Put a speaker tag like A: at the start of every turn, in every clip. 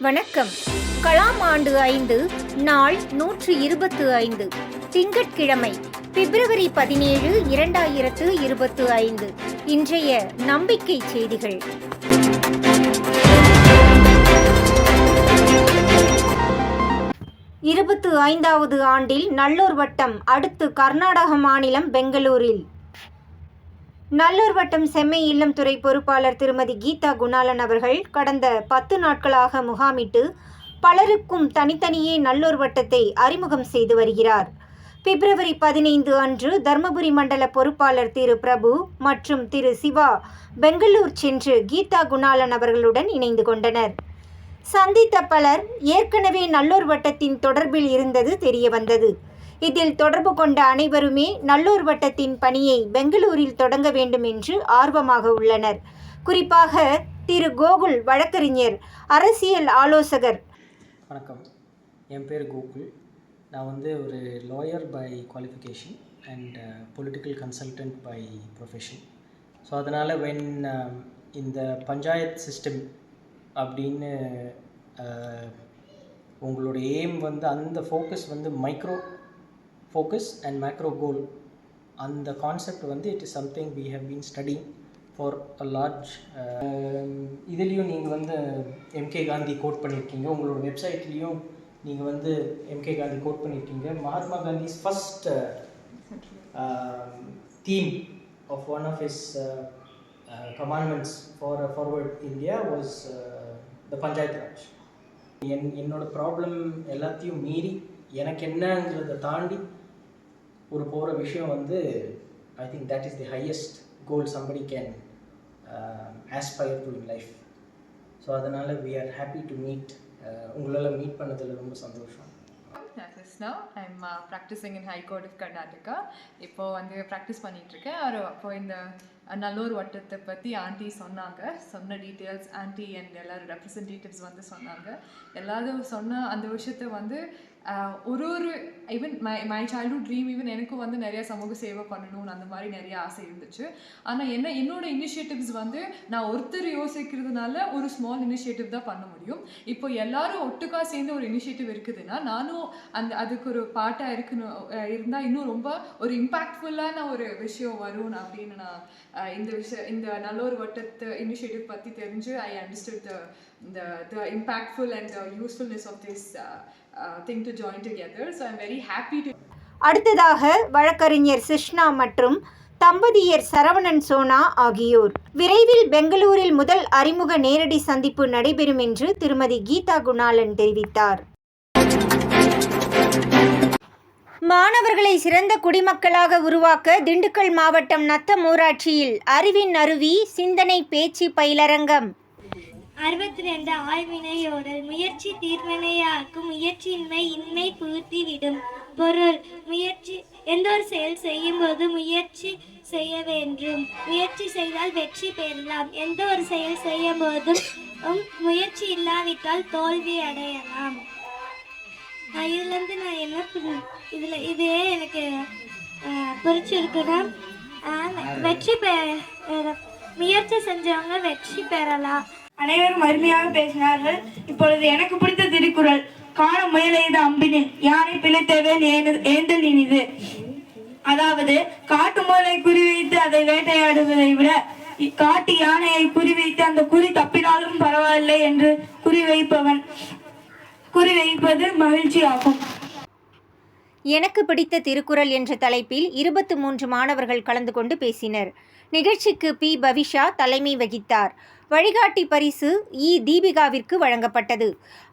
A: வணக்கம். கலாம் ஆண்டு ஐந்து நாள் நூற்று இருபத்து ஐந்து. திங்கட்கிழமை பிப்ரவரி பதினேழு இரண்டாயிரத்து இருபத்து ஐந்து. இன்றைய நம்பிக்கை செய்திகள். இருபத்து ஐந்தாவது ஆண்டில் நல்லூர் வட்டம் அடுத்து கர்நாடக மாநிலம் பெங்களூரில். நல்லூர் வட்டம் செம்மை இல்லம் துறை பொறுப்பாளர் திருமதி கீதா குணாலன் அவர்கள் கடந்த பத்து நாட்களாக முகாமிட்டு பலருக்கும் தனித்தனியே நல்லூர் வட்டத்தை அறிமுகம் செய்து வருகிறார். பிப்ரவரி பதினைந்து அன்று தர்மபுரி மண்டல பொறுப்பாளர் திரு பிரபு மற்றும் திரு சிவா பெங்களூர் சென்று கீதா குணாலன் அவர்களுடன் இணைந்து கொண்டனர். சந்தித்த பலர் ஏற்கனவே நல்லூர் வட்டத்தின் தொடர்பில் இருந்தது தெரியவந்தது. இதில் தொடர்பு கொண்ட அனைவருமே நல்லூர் வட்டத்தின் பணியை பெங்களூரில் தொடங்க வேண்டும் என்று ஆர்வமாக உள்ளனர். குறிப்பாக திரு. கோகுல் வழக்கறிஞர் அரசியல் ஆலோசகர்.
B: வணக்கம். என் பேர் கோகுல். நான் வந்து ஒரு lawyer by qualification and political consultant by profession so அதனால் வென் இந்த பஞ்சாயத் சிஸ்டம் அப்படின்னு uh, உங்களோட எய்ம் வந்து அந்த ஃபோக்கஸ் வந்து micro focus and macro goal அந்த கான்செப்ட் வந்து it is something we have been studying for a large இதுலேயும் நீங்கள் வந்து எம்கே காந்தி கோட் பண்ணியிருக்கீங்க உங்களோட வெப்சைட்லேயும் நீங்கள் வந்து எம்கே காந்தி கோட் பண்ணியிருக்கீங்க Mahatma Gandhi first theme of one of his commandments for forward India was the panchayat raj என் என்னோட ப்ராப்ளம் எல்லாத்தையும் மீறி எனக்கு என்னங்கிறத தாண்டி ஒரு போகிற விஷயம் வந்து I think that is the highest goal somebody can aspire to in life so அதனால் we are happy to meet உங்களால் மீட் பண்ணதில் ரொம்ப சந்தோஷம்.
C: நான் Krishna I'm practising in high court of Karnataka இப்போ வந்து ப்ராக்டிஸ் பண்ணிகிட்ருக்கேன் அவர் அப்போ இந்த நல்லூர் வட்டத்தை பற்றி ஆண்டி சொன்னாங்க. சொன்ன டீட்டெயில்ஸ் ஆண்டி அண்ட் எல்லோரும் ரெப்ரசன்டேட்டிவ்ஸ் வந்து சொன்னாங்க. எல்லாரும் சொன்ன அந்த விஷயத்தை வந்து ஒரு ஒரு even my my childhood dream even எனக்கும் வந்து நிறைய சமூக சேவை பண்ணணும்னு அந்த மாதிரி நிறைய ஆசை இருந்துச்சு. ஆனால் என்ன என்னோட இனிஷியேட்டிவ்ஸ் வந்து நான் ஒருத்தர் யோசிக்கிறதுனால ஒரு ஸ்மால் இனிஷியேட்டிவ் தான் பண்ண முடியும். இப்போ எல்லாரும் ஒட்டுக்கா சேர்ந்து ஒரு இனிஷியேட்டிவ் இருக்குதுன்னா நானும் அந்த அதுக்கு ஒரு பாட்டாக இருக்கணும் இருந்தால் இன்னும் ரொம்ப ஒரு இம்பேக்ட்ஃபுல்லான ஒரு விஷயம் வரும் அப்படின்னு நான் இந்த விஷயம் இந்த நல்ல ஒரு வட்டத்து இனிஷியேட்டிவ் பற்றி தெரிஞ்சு I understood the the the impactful and the usefulness of this uh, uh, thing to join together. So i'm very happy to
A: அடுத்ததாக வழக்கறிஞர் சிஷ்ணா மற்றும் தம்பதியர் சரவணன் சோனா ஆகியோர். விரைவில் பெங்களூரில் முதல் அறிமுக நேரடி சந்திப்பு நடைபெறும் என்று திருமதி கீதா குணாலன் தெரிவித்தார். மாணவர்களை சிறந்த குடிமக்களாக உருவாக்க திண்டுக்கல் மாவட்டம் நத்தமூராட்சியில் அறிவின் அருவி சிந்தனை பேச்சு பயிலரங்கம்.
D: அறுபத்தி ரெண்டு ஆய்வினையோடல் முயற்சி தீர்வினையாக்கும் முயற்சியின்மை இன்மை புகுத்தி விடும் பொருள். முயற்சி எந்த ஒரு செயல் செய்யும் போது முயற்சி செய்ய வேண்டும் முயற்சி செய்தால் வெற்றி பெறலாம். எந்த ஒரு செயல் செய்யும் போதும் உம், முயற்சி இல்லாவிட்டால் தோல்வி அடையலாம். நான் இதுலேருந்து நான் என்ன இதில் இதுல எனக்கு அஹ், பிடிச்சிருக்குன்னா வெற்றி பெ முயற்சி செஞ்சவங்க வெற்றி பெறலாம்.
E: அனைவரும் அருமையாக பேசினார்கள். இப்பொழுது எனக்கு பிடித்த திருக்குறள் காண முயலையது அம்பினில் யானை பிழைத்தவன் ஏந்தல் இனிது அதாவது காட்டு முயலை குறிவைத்து அதை வேட்டையாடுவதை விட காட்டு யானையை குறிவைத்து அந்த குறி தப்பினாலும் பரவாயில்லை என்று குறிவைப்பவன் குறிவைப்பது மகிழ்ச்சி ஆகும்
A: எனக்கு பிடித்த திருக்குறள் என்ற தலைப்பில் இருபத்து மூன்று மாணவர்கள் கலந்து கொண்டு பேசினர். நிகழ்ச்சிக்கு பி. பவிஷா தலைமை வகித்தார். வழிகாட்டி பரிசு இ. தீபிகாவிற்கு வழங்கப்பட்டது.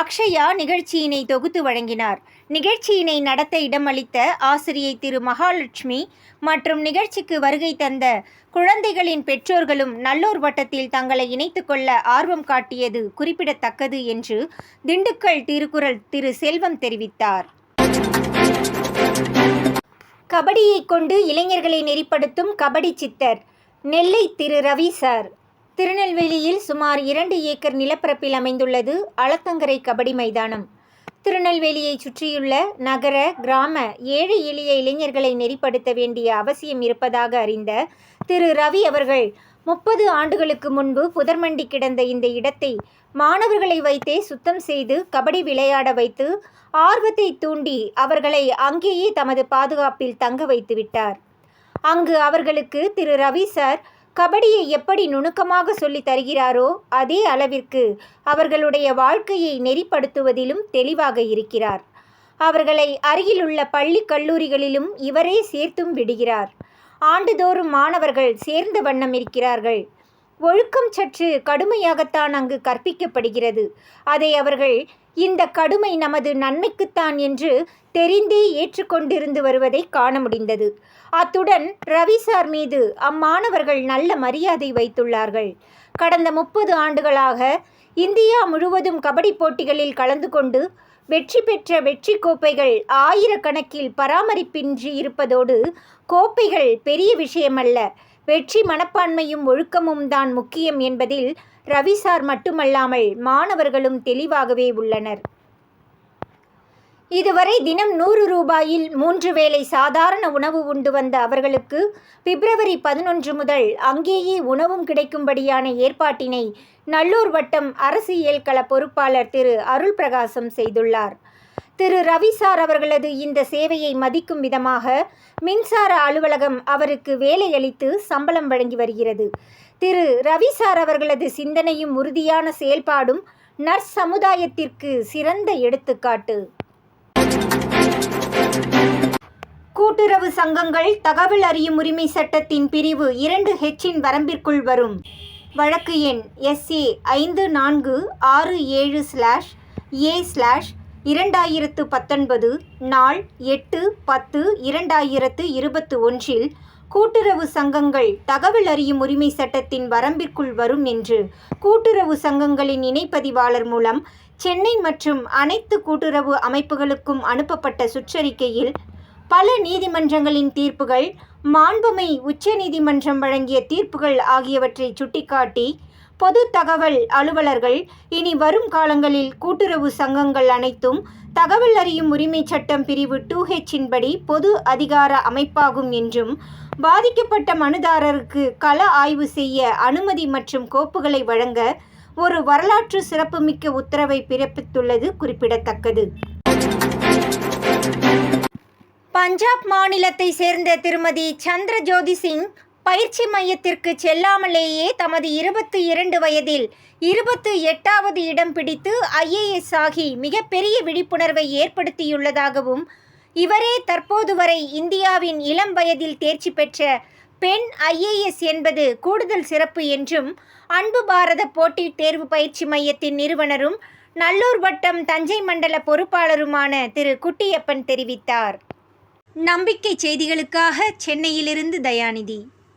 A: அக்ஷயா நிகழ்ச்சியினை தொகுத்து வழங்கினார். நிகழ்ச்சியினை நடத்த இடமளித்த ஆசிரியை திரு. மகாலட்சுமி மற்றும் நிகழ்ச்சிக்கு வருகை தந்த குழந்தைகளின் பெற்றோர்களும் நல்லூர் வட்டத்தில் தங்களை இணைத்துக்கொள்ள ஆர்வம் காட்டியது குறிப்பிடத்தக்கது என்று திண்டுக்கல் திருக்குறள் திரு. செல்வம் தெரிவித்தார். கபடியை கொண்டு இளைஞர்களை நெறிப்படுத்தும் கபடி சித்தர் நெல்லை திரு. ரவி சார். திருநெல்வேலியில் சுமார் இரண்டு ஏக்கர் நிலப்பரப்பில் அமைந்துள்ளது அளத்தங்கரை கபடி மைதானம். திருநெல்வேலியை சுற்றியுள்ள நகர கிராம ஏழை எளிய இளைஞர்களை நெறிப்படுத்த வேண்டிய அவசியம் இருப்பதாக அறிந்த திரு. ரவி அவர்கள் முப்பது ஆண்டுகளுக்கு முன்பு புதர்மண்டி கிடந்த இந்த இடத்தை மாணவர்களை வைத்தே சுத்தம் செய்து கபடி விளையாட வைத்து ஆர்வத்தை தூண்டி அவர்களை அங்கேயே தமது பாதுகாப்பில் தங்க வைத்து விட்டார். அங்கு அவர்களுக்கு திரு. ரவி சார் கபடியை எப்படி நுணுக்கமாக சொல்லி தருகிறாரோ அதே அளவிற்கு அவர்களுடைய வாழ்க்கையை நெறிப்படுத்துவதிலும் தெளிவாக இருக்கிறார். அவர்களை அருகிலுள்ள பள்ளி கல்லூரிகளிலும் இவரே சேர்த்தும் விடுகிறார். ஆண்டுதோறும் மாணவர்கள் சேர்ந்த வண்ணம் இருக்கிறார்கள். ஒழுக்கம் சற்று கடுமையாகத்தான் அங்கு கற்பிக்கப்படுகிறது. அதை அவர்கள் இந்த கடுமை நமது நன்மைக்குத்தான் என்று தெரிந்தே ஏற்றுக்கொண்டிருந்து வருவதை காண முடிந்தது. அத்துடன் ரவி சார் மீது அம்மாணவர்கள் நல்ல மரியாதை வைத்துள்ளார்கள். கடந்த முப்பது ஆண்டுகளாக இந்தியா முழுவதும் கபடி போட்டிகளில் கலந்து கொண்டு வெற்றி பெற்ற வெற்றி கோப்பைகள் ஆயிரக்கணக்கில் பராமரிப்பின்றி இருப்பதோடு கோப்பைகள் பெரிய விஷயமல்ல. வெற்றி மனப்பான்மையும் ஒழுக்கமும் தான் முக்கியம் என்பதில் ரவிசார் மட்டுமல்லாமல் மாணவர்களும் தெளிவாகவே உள்ளனர். இதுவரை தினம் நூறு ரூபாயில் மூன்று வேளை சாதாரண உணவு உண்டு வந்த அவர்களுக்கு பிப்ரவரி பதினொன்று முதல் அங்கேயே உணவும் கிடைக்கும்படியான ஏற்பாட்டினை நல்லூர் வட்டம் அரசியல் கள பொறுப்பாளர் திரு அருள் பிரகாசம் செய்துள்ளார். திரு ரவிசார் அவர்களது இந்த சேவையை மதிக்கும் விதமாக மின்சார அலுவலகம் அவருக்கு வேலையளித்து சம்பளம் வழங்கி வருகிறது. திரு ரவிசார் அவர்களது சிந்தனையும் உறுதியான செயல்பாடும் நர்ஸ் சமுதாயத்திற்கு சிறந்த எடுத்துக்காட்டு. கூட்டுறவு சங்கங்கள் தகவல் அறியும் உரிமை சட்டத்தின் பிரிவு இரண்டு ஹெச்சின் வரம்பிற்குள் வரும். வழக்கு எண் எஸ்ஏ ஐந்து நான்கு ஆறு ஏழு ஸ்லாஷ் ஏ ஸ்லாஷ் இரண்டாயிரத்து பத்தொன்பது நாள் எட்டு பத்து இரண்டாயிரத்து இருபத்து ஒன்றில் கூட்டுறவு சங்கங்கள் தகவல் அறியும் உரிமை சட்டத்தின் வரம்பிற்குள் வரும் என்று கூட்டுறவு சங்கங்களின் இணைப்பதிவாளர் மூலம் சென்னை மற்றும் அனைத்து கூட்டுறவு அமைப்புகளுக்கும் அனுப்பப்பட்ட சுற்றறிக்கையில் பல நீதிமன்றங்களின் தீர்ப்புகள் மாண்புமை உச்சநீதிமன்றம் வழங்கிய தீர்ப்புகள் ஆகியவற்றை சுட்டிக்காட்டி பொது தகவல் அலுவலர்கள் இனி வரும் காலங்களில் கூட்டுறவு சங்கங்கள் அனைத்தும் தகவல் அறியும் உரிமை சட்டம் பிரிவு டூ ஹெச்சின் படி பொது அதிகார அமைப்பாகும் என்றும் பாதிக்கப்பட்ட மனுதாரருக்கு கள ஆய்வு செய்ய அனுமதி மற்றும் கோப்புகளை வழங்க ஒரு வரலாற்று சிறப்புமிக்க உத்தரவை பிறப்பித்துள்ளது குறிப்பிடத்தக்கது. பஞ்சாப் மாநிலத்தை சேர்ந்த திருமதி சந்திரஜோதி சிங் பயிற்சி மையத்திற்கு செல்லாமலேயே தமது இருபத்தி இரண்டு வயதில் இருபத்து எட்டாவது இடம் பிடித்து ஐஏஎஸ் ஆகி மிகப்பெரிய விழிப்புணர்வை ஏற்படுத்தியுள்ளதாகவும் இவரே தற்போது வரை இந்தியாவின் இளம் வயதில் தேர்ச்சி பெற்ற பெண் ஐஏஎஸ் என்பது கூடுதல் சிறப்பு என்றும் அன்பு பாரத போட்டித் தேர்வு பயிற்சி மையத்தின் நிறுவனரும் நல்லூர் வட்டம் தஞ்சை மண்டல பொறுப்பாளருமான திரு குட்டியப்பன் தெரிவித்தார். நம்பிக்கை செய்திகளுக்காக சென்னையிலிருந்து தயாநிதி.